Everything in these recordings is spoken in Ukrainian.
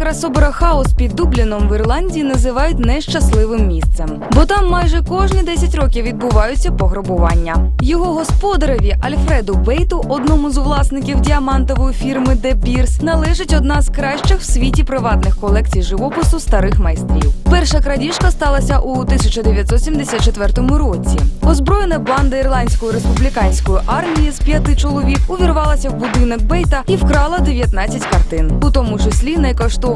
якраз Хаус під Дубліном в Ірландії називають нещасливим місцем, бо там майже кожні 10 років відбуваються пограбування. Його господареві Альфреду Бейту, одному з власників діамантової фірми De Beers, належить одна з кращих в світі приватних колекцій живопису старих майстрів. Перша крадіжка сталася у 1974 році. Озброєна банда ірландської республіканської армії з п'яти чоловік увірвалася в будинок Бейта і вкрала 19 картин, у тому числі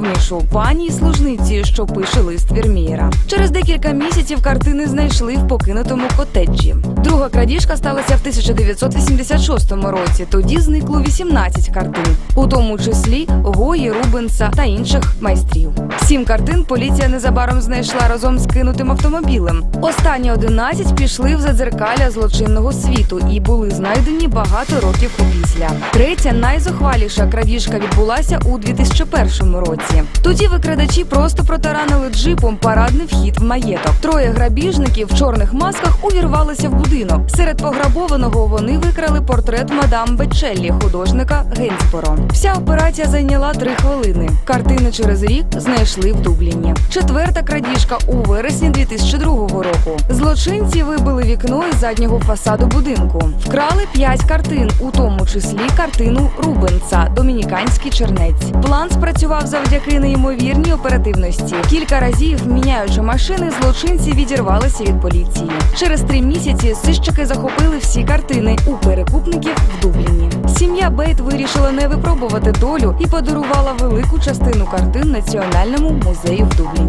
найкоштовнішу пані й служниці, що пише лист Вірмієра. Через декілька місяців картини знайшли в покинутому котеджі. Друга крадіжка сталася в 1986 році. Тоді зникло 18 картин, у тому числі Гої, Рубенса та інших майстрів. Сім картин поліція незабаром знайшла разом з кинутим автомобілем. Останні 11 пішли в задзеркалля злочинного світу і були знайдені багато років опісля. Третя найзухваліша крадіжка відбулася у 2001 році. Тоді викрадачі просто протаранили джипом парадний вхід в маєток. Троє грабіжників в чорних масках увірвалися в будинок. Серед пограбованого вони викрали портрет мадам Бечеллі, художника Гейнсборо. Вся операція зайняла три хвилини. Картини через рік знайшли в Дубліні. Четверта крадіжка у вересні 2002 року. Злочинці вибили вікно із заднього фасаду будинку. Вкрали п'ять картин, у тому числі картину Рубенса Домініканський чернець. План спрацював завдяки неймовірній оперативності. Кілька разів, міняючи машини, злочинці відірвалися від поліції. Через три місяці сищики захопили всі картини у перекупників в Дубліні. Сім'я Бейт вирішила не випробувати долю і подарувала велику частину картин Національному музею в Дубліні.